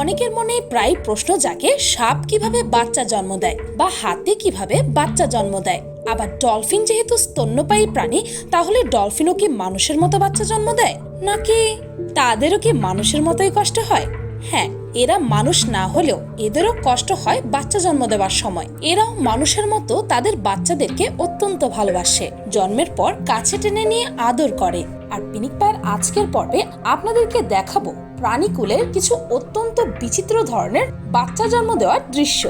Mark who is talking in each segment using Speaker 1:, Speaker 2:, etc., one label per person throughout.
Speaker 1: অনেকের মনে প্রায় প্রশ্ন জাগে, সাপ কীভাবে বাচ্চা জন্ম দেয় বা হাতি কীভাবে বাচ্চা জন্ম দেয়? আবার ডলফিন যেহেতু স্তন্যপায়ী প্রাণী, তাহলে ডলফিনও কি মানুষের মতো বাচ্চা জন্ম দেয়? নাকি তাদেরও কি মানুষের মতোই কষ্ট হয়? হ্যাঁ এরা মানুষ না হলেও এদেরও কষ্ট হয় বাচ্চা জন্ম দেওয়ার সময়। এরাও মানুষের মতো তাদের বাচ্চাদেরকে অত্যন্ত ভালোবাসে। জন্মের পর কাছে টেনে নিয়ে আদর করে। আর পিনিক পায়ের আজকের পর্বে আপনাদেরকে দেখাবো প্রাণীকুলের কিছু অত্যন্ত বিচিত্র ধরনের বাচ্চা জন্ম দেওয়ার দৃশ্য।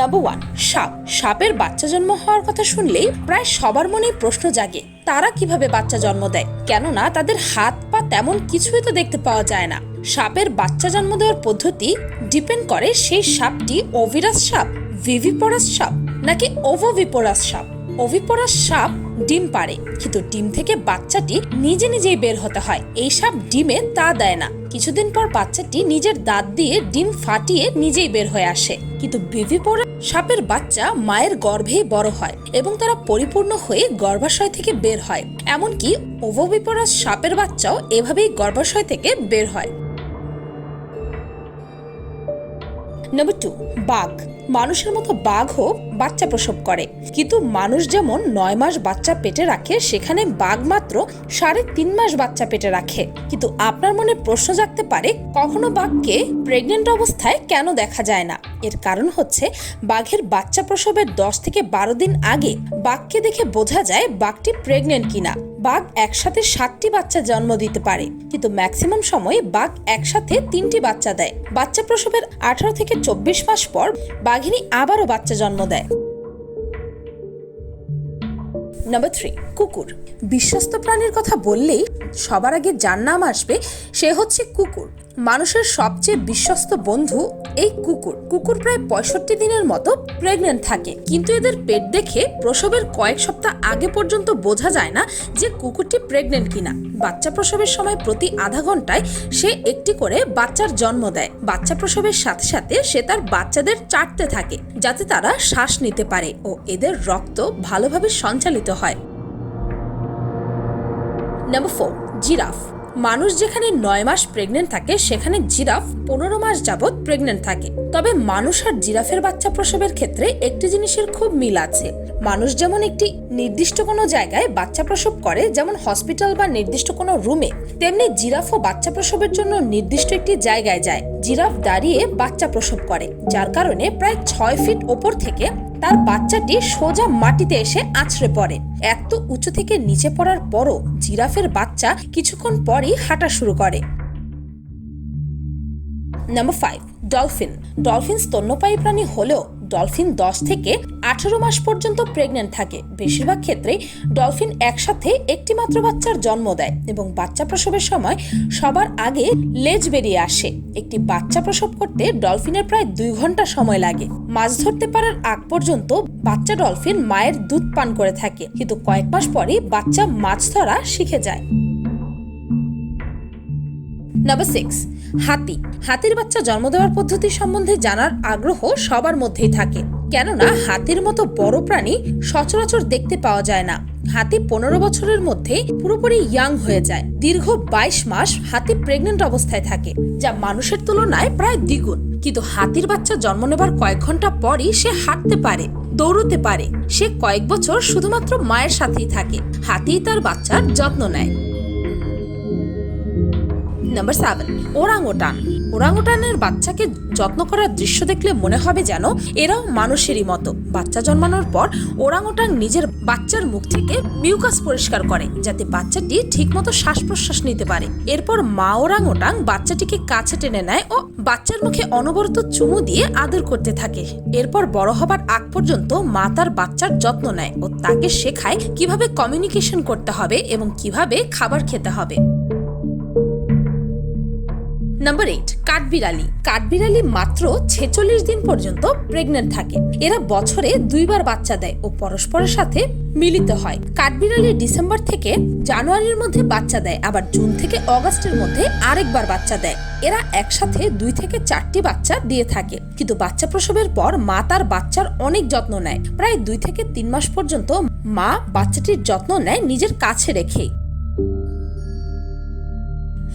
Speaker 1: নাম্বার ওয়ান সাপ। সাপের বাচ্চা জন্ম হওয়ার কথা শুনলেই প্রায় সবার মনেই প্রশ্ন জাগে, তারা কীভাবে বাচ্চা জন্ম দেয়? কেননা তাদের হাত তেমন কিছুই তো দেখতে পাওয়া যায় না। সাপের বাচ্চা জন্ম দেওয়ার পদ্ধতি ডিপেন্ড করে সেই সাপটি ওভিরাস সাপ, ভিভিপরাস সাপ নাকি ওভোভিপরাস সাপ। ওভিপরাস সাপ ডিম পারে কিন্তু ডিম থেকে বাচ্চাটি নিজে নিজেই বের হতে হয়। এই সাপ ডিমে তা দেয় না। কিছুদিন পর বাচ্চাটি নিজের দাঁত দিয়ে ডিম ফাটিয়ে নিজেই বের হয়ে আসে। কিন্তু বিভিপরা সাপের বাচ্চা মায়ের গর্ভেই বড় হয় এবং তারা পরিপূর্ণ হয়ে গর্ভাশয় থেকে বের হয়। এমনকি ওভোবিপরাস সাপের বাচ্চাও এভাবেই গর্ভাশয় থেকে বের হয়। নাম্বার টু বাঘ। মানুষের মতো বাঘও বাচ্চা প্রসব করে। কিন্তু মানুষ যেমন নয় মাস বাচ্চা পেটে রাখে, সেখানে বাঘ মাত্র সাড়ে তিন মাস বাচ্চা পেটে রাখে। কিন্তু আপনার মনে প্রশ্ন জাগতে পারে, কখনো বাঘকে প্রেগনেন্ট অবস্থায় কেন দেখা যায় না? এর কারণ হচ্ছে বাঘের বাচ্চা প্রসবের দশ থেকে বারো দিন আগে বাঘকে দেখে বোঝা যায় বাঘটি প্রেগনেন্ট কিনা। বাঘ একসাথে সাতটি বাচ্চা জন্ম দিতে পারে, কিন্তু ম্যাক্সিমাম সময় বাঘ একসাথে তিনটি বাচ্চা দেয়। বাচ্চা প্রসবের আঠারো থেকে চব্বিশ মাস পর বাঘিনী আবারও বাচ্চা জন্ম দেয়। নাম্বার থ্রি কুকুর। বিশ্বস্ত প্রাণীর কথা বললেই সবার আগে যার নাম আসবে সে হচ্ছে কুকুর। মানুষের সবচেয়ে বিশ্বস্ত বন্ধু এই কুকুর কুকুর প্রায় পঁয়ষট্টি দিনের মতো প্রেগনেন্ট থাকে। কিন্তু এদের পেট দেখে প্রসবের কয়েক সপ্তাহ আগে পর্যন্ত বোঝা যায় না যে কুকুরটি প্রেগনেন্ট কিনা। বাচ্চা প্রসবের সময় প্রতি আধা ঘন্টায় সে একটি করে বাচ্চার জন্ম দেয়। বাচ্চা প্রসবের সাথে সাথে সে তার বাচ্চাদের চাটতে থাকে, যাতে তারা শ্বাস নিতে পারে ও এদের রক্ত ভালোভাবে সঞ্চালিত হয়। নাম্বার ফোর জিরাফ মানুষ যেখানে নয় মাস প্রেগনেন্ট থাকে, সেখানে জিরাফ পনেরো মাস যাবৎ প্রেগনেন্ট থাকে। তবে মানুষ আর জিরাফের বাচ্চা প্রসবের ক্ষেত্রে একটি জিনিসের খুব মিল আছে। মানুষ যেমন একটি নির্দিষ্ট কোনো জায়গায় বাচ্চা প্রসব করে, যেমন হসপিটাল বা নির্দিষ্ট কোনো রুমে তেমনি জিরাফও বাচ্চা প্রসবের জন্য নির্দিষ্ট একটি জায়গায় যায়। জিরাফ দাঁড়িয়ে বাচ্চা প্রসব করে, যার কারণে প্রায় ছয় ফিট ওপর থেকে তার বাচ্চাটি সোজা মাটিতে এসে আছড়ে পড়ে। এত উঁচু থেকে নিচে পড়ার পরও জিরাফের বাচ্চা কিছুক্ষণ পরই হাঁটা শুরু করে। নাম্বার ফাইভ ডলফিন ডলফিন স্তন্যপায়ী প্রাণী হলেও ডলফিন দশ থেকে আঠারো মাস পর্যন্ত প্রেগনেন্ট থাকে। বেশিরভাগ ক্ষেত্রেই ডলফিন একসাথে একটি মাত্র বাচ্চার জন্ম দেয় এবং বাচ্চা প্রসবের সময় সবার আগে লেজ বেরিয়ে আসে। একটি বাচ্চা প্রসব করতে ডলফিনের প্রায় দুই ঘণ্টা সময় লাগে। মাছ ধরতে পারার আগ পর্যন্ত বাচ্চা ডলফিন মায়ের দুধ পান করে থাকে। কিন্তু কয়েক মাস পরেই বাচ্চা মাছ ধরা শিখে যায়। নাম্বার সিক্স হাতি। হাতির বাচ্চা জন্ম দেওয়ার পদ্ধতি সম্বন্ধে জানার আগ্রহ সবার মধ্যেই থাকে। কেননা, হাতির মতো বড় প্রাণী সচরাচর দেখতে পাওয়া যায় না। হাতি পনেরো বছরের মধ্যে পুরোপুরি ইয়াং হয়ে যায়। দীর্ঘ বাইশ মাস হাতি প্রেগনেন্ট অবস্থায় থাকে, যা মানুষের তুলনায় প্রায় দ্বিগুণ। কিন্তু হাতির বাচ্চা জন্ম নেবার কয়েক ঘণ্টা পরই সে হাঁটতে পারে, দৌড়তে পারে। সে কয়েক বছর শুধুমাত্র মায়ের সাথেই থাকে। হাতি তার বাচ্চার যত্ন নেয়। নাম্বার সেভেন ওরাংওটান ওরাংওটানের বাচ্চাকে যত্ন করার দৃশ্য দেখলে মনে হবে যেন এরাও মানুষেরই মতো। বাচ্চা জন্মানোর পর ওরাংওটাং নিজের বাচ্চার মুখ থেকে মিউকাস পরিষ্কার করে, যাতে বাচ্চাটি ঠিকমতো শ্বাস প্রশ্বাস নিতে পারে। এরপর মা ওরাংওটাং বাচ্চাটিকে কাছে টেনে নেয় ও বাচ্চার মুখে অনবরত চুমু দিয়ে আদর করতে থাকে। এরপর বড় হবার আগ পর্যন্ত মা তার বাচ্চার যত্ন নেয় ও তাকে শেখায় কীভাবে কমিউনিকেশন করতে হবে এবং কীভাবে খাবার খেতে হবে। Number eight কাঠবিড়ালি। কাঠবিড়ালি মাত্র ছেচল্লিশ দিন পর্যন্ত প্রেগনেন্ট থাকে। এরা বছরে দুইবার বাচ্চা দেয় ও পরস্পরের সাথে মিলিত হয়। কাঠবিড়ালি ডিসেম্বর থেকে জানুয়ারির মধ্যে বাচ্চা দেয়, আবার জুন থেকে অগাস্টের মধ্যে আরেকবার বাচ্চা দেয়। এরা একসাথে দুই থেকে চারটি বাচ্চা দিয়ে থাকে। কিন্তু বাচ্চা প্রসবের পর মা তার বাচ্চার অনেক যত্ন নেয়। প্রায় দুই থেকে তিন মাস পর্যন্ত মা বাচ্চাটির যত্ন নেয় নিজের কাছে রেখেই।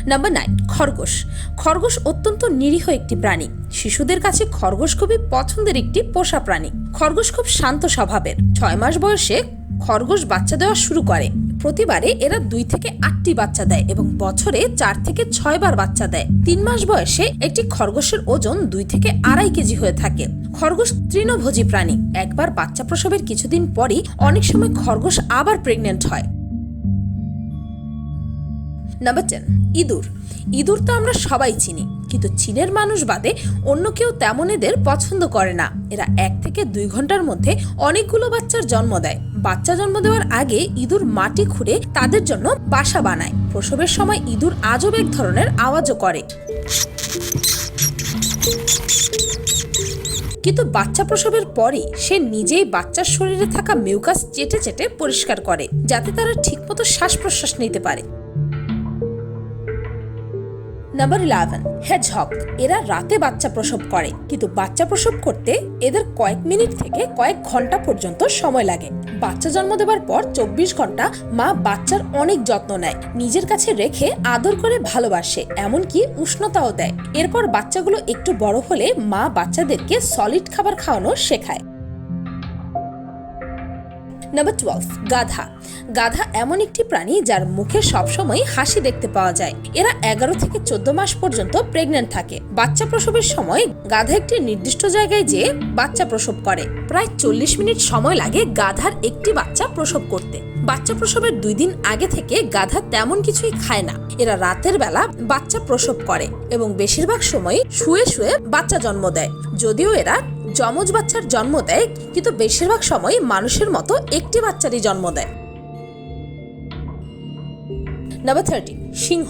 Speaker 1: নাম্বার নাইন খরগোশ। খরগোশ অত্যন্ত নিরীহ একটি প্রাণী। শিশুদের কাছে খরগোশ খুবই পছন্দের একটি পোষা প্রাণী। খরগোশ খুব শান্ত স্বভাবের। ছয় মাস বয়সে খরগোশ বাচ্চা দেওয়া শুরু করে। প্রতিবারে এরা দুই থেকে আটটি বাচ্চা দেয় এবং বছরে চার থেকে ছয় বার বাচ্চা দেয়। তিন মাস বয়সে একটি খরগোশের ওজন দুই থেকে আড়াই কেজি হয়ে থাকে। খরগোশ তৃণভোজী প্রাণী। একবার বাচ্চা প্রসবের কিছুদিন পরই অনেক সময় খরগোশ আবার প্রেগনেন্ট হয়। নাম্বার টেন ইঁদুর। ইঁদুর তো আমরা সবাই চিনি, কিন্তু চীনের মানুষ বাদে অন্য কেউ তেমন এদের পছন্দ করে না। এরা এক থেকে দুই ঘণ্টার মধ্যে অনেকগুলো বাচ্চার জন্ম দেয়। বাচ্চা জন্ম দেওয়ার আগে ইঁদুর মাটি খুঁড়ে তাদের জন্য বাসা বানায়। প্রসবের সময় ইঁদুর আজব এক ধরনের আওয়াজও করে। কিন্তু বাচ্চা প্রসবের পরে সে নিজেই বাচ্চার শরীরে থাকা মিউকাস চেটে চেটে পরিষ্কার করে, যাতে তারা ঠিকমতো শ্বাস প্রশ্বাস নিতে পারে। নাম্বার ইলেভেন হেজহক এরা রাতে বাচ্চা প্রসব করে, কিন্তু বাচ্চা প্রসব করতে এদের কয়েক মিনিট থেকে কয়েক ঘণ্টা পর্যন্ত সময় লাগে। বাচ্চা জন্ম দেওয়ার পর চব্বিশ ঘণ্টা মা বাচ্চার অনেক যত্ন নেয়, নিজের কাছে রেখে আদর করে ভালোবাসে, এমনকি উষ্ণতাও দেয়। এরপর বাচ্চাগুলো একটু বড় হলে মা বাচ্চাদেরকে সলিড খাবার খাওয়ানো শেখায়। নাম্বার টুয়েলভ গাধা। গাধা এমন একটি প্রাণী যার মুখে সবসময় হাসি দেখতে পাওয়া যায়। এরা এগারো থেকে চোদ্দ মাস পর্যন্ত প্রেগনেন্ট থাকে। বাচ্চা প্রসবের সময় গাধা একটি নির্দিষ্ট জায়গায় যেয়ে বাচ্চা প্রসব করে। প্রায় চল্লিশ মিনিট সময় লাগে গাধার একটি বাচ্চা প্রসব করতে। বাচ্চা প্রসবের দুই দিন আগে থেকে গাধা তেমন কিছুই খায় না। এরা রাতের বেলা বাচ্চা প্রসব করে এবং বেশিরভাগ সময় শুয়ে শুয়ে বাচ্চা জন্ম দেয়। যদিও এরা যমজ বাচ্চার জন্ম দেয়, কিন্তু বেশিরভাগ সময় মানুষের মতো একটি বাচ্চারই জন্ম দেয়। নাম্বার থার্টি সিংহ।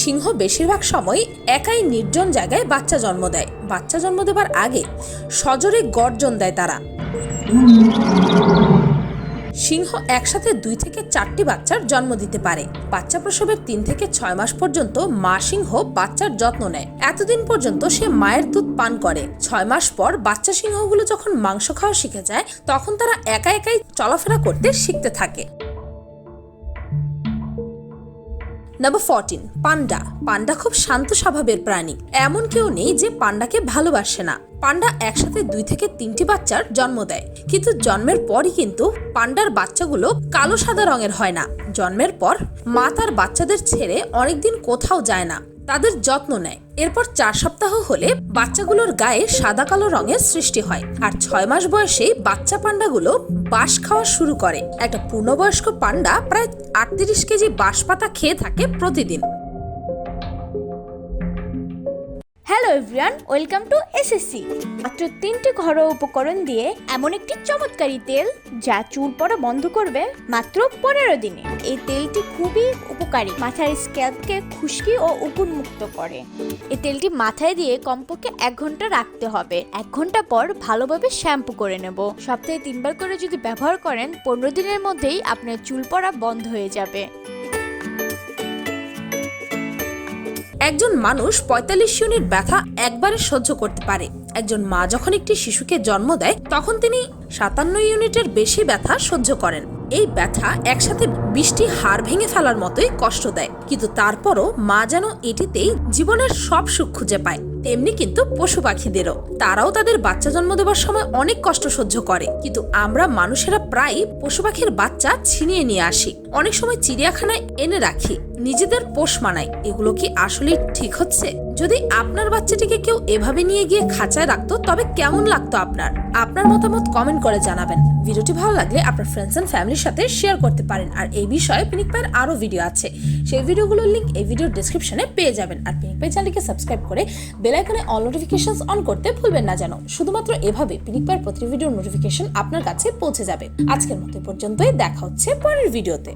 Speaker 1: সিংহ বেশিরভাগ সময় একাই নির্জন জায়গায় বাচ্চা জন্ম দেয়। বাচ্চা জন্ম দেবার আগে সজোরে গর্জন দেয় তারা। সিংহ একসাথে দুই চারটি বাচ্চার জন্ম দিতে পারে। বাচ্চা প্রসবের তিন থেকে ছয় মাস পর্যন্ত মা সিংহ বাচ্চার যত্ন নেয়। এতদিন পর্যন্ত সে মায়ের দুধ পান করে। ছয় মাস পর বাচ্চা সিংহগুলো যখন মাংস খাওয়া শিখে যায়, তখন তারা একা একাই চলাফেরা করতে শিখতে থাকে। নাম্বার ফোরটিন পান্ডা পান্ডা খুব শান্ত স্বভাবের প্রাণী। এমন কেউ নেই যে পান্ডাকে ভালোবাসে না। পান্ডা একসাথে দুই থেকে তিনটি বাচ্চার জন্ম দেয়। কিন্তু জন্মের পরই কিন্তু পান্ডার বাচ্চাগুলো কালো সাদা রঙের হয় না। জন্মের পর মা তার বাচ্চাদের ছেড়ে অনেকদিন কোথাও যায় না। তাদের যত্ন নেয়। এরপর চার সপ্তাহ হলে বাচ্চাগুলোর গায়ে সাদা কালো রঙের সৃষ্টি হয়। আর ছয় মাস বয়সেই বাচ্চা পান্ডাগুলো বাঁশ খাওয়া শুরু করে। একটা পূর্ণবয়স্ক পান্ডা প্রায় আটত্রিশ কেজি বাঁশ পাতা খেয়ে থাকে প্রতিদিন।
Speaker 2: Hello everyone welcome to SSC মাত্র তিনটি ঘরোয়া উপকরণ দিয়ে এমন একটি চমৎকারী তেল যা চুল পড়া বন্ধ করবে মাত্র পনেরো দিনে। এই তেলটি খুবই উপকারী। মাথার স্ক্যাল্পকে খুশকি ও উকুন মুক্ত করে। এই তেলটি মাথায় দিয়ে কমপক্ষে এক ঘণ্টা রাখতে হবে। এক ঘণ্টা পর ভালোভাবে শ্যাম্পু করে নেব। সপ্তাহে তিনবার করে যদি ব্যবহার করেন, পনেরো দিনের মধ্যেই আপনার চুল পড়া বন্ধ হয়ে যাবে।
Speaker 1: একজন মানুষ পঁয়তাল্লিশ ইউনিট ব্যথা একবারে সহ্য করতে পারে। একজন মা যখন একটি শিশুকে জন্ম দেয়, তখন তিনি সাতান্ন ইউনিটের বেশি ব্যথা সহ্য করেন। এই ব্যথা একসাথে বৃষ্টি হাড় ভেঙে ফেলার মতোই কষ্ট দেয়। কিন্তু তারপরও মা যেন এটিতেই জীবনের সব সুখ খুঁজে পায়। তেমনি কিন্তু পশু পাখিদেরও। তারাও তাদের বাচ্চা জন্ম দেওয়ার সময় অনেক কষ্ট সহ্য করে। কিন্তু আমরা মানুষেরা প্রায় পশু পাখির বাচ্চা ছিনিয়ে নিয়ে আসি। অনেক সময় চিড়িয়াখানায় এনে রাখি। নিজেদের পোষ মানাই। এগুলো কি আসলে ঠিক হচ্ছে? যদি আপনার বাচ্চাটিকে কেউ এভাবে নিয়ে গিয়ে খাঁচায় রাখতো, তবে কেমন লাগতো আপনার? আপনার মতামত কমেন্ট করে জানাবেন। ভিডিওটি ভালো লাগলে আপনার ফ্রেন্ডস এন্ড ফ্যামিলির সাথে শেয়ার করতে পারেন। আর এই বিষয়ে পিনিক পায়ের আরও ভিডিও আছে। সেই ভিডিওগুলোর লিঙ্ক এই ভিডিওর ডিসক্রিপশনে পেয়ে যাবেন। আর পিনিক পাই চ্যানেলকে সাবস্ক্রাইব করে বেল আইকনে অল নোটিফিকেশন অন করতে ভুলবেন না যেন। শুধুমাত্র এভাবে পিনিকবার প্রতি ভিডিওর নোটিফিকেশন আপনার কাছে পৌঁছে যাবে। আজকের মতো পর্যন্তই। দেখা হচ্ছে পরের ভিডিওতে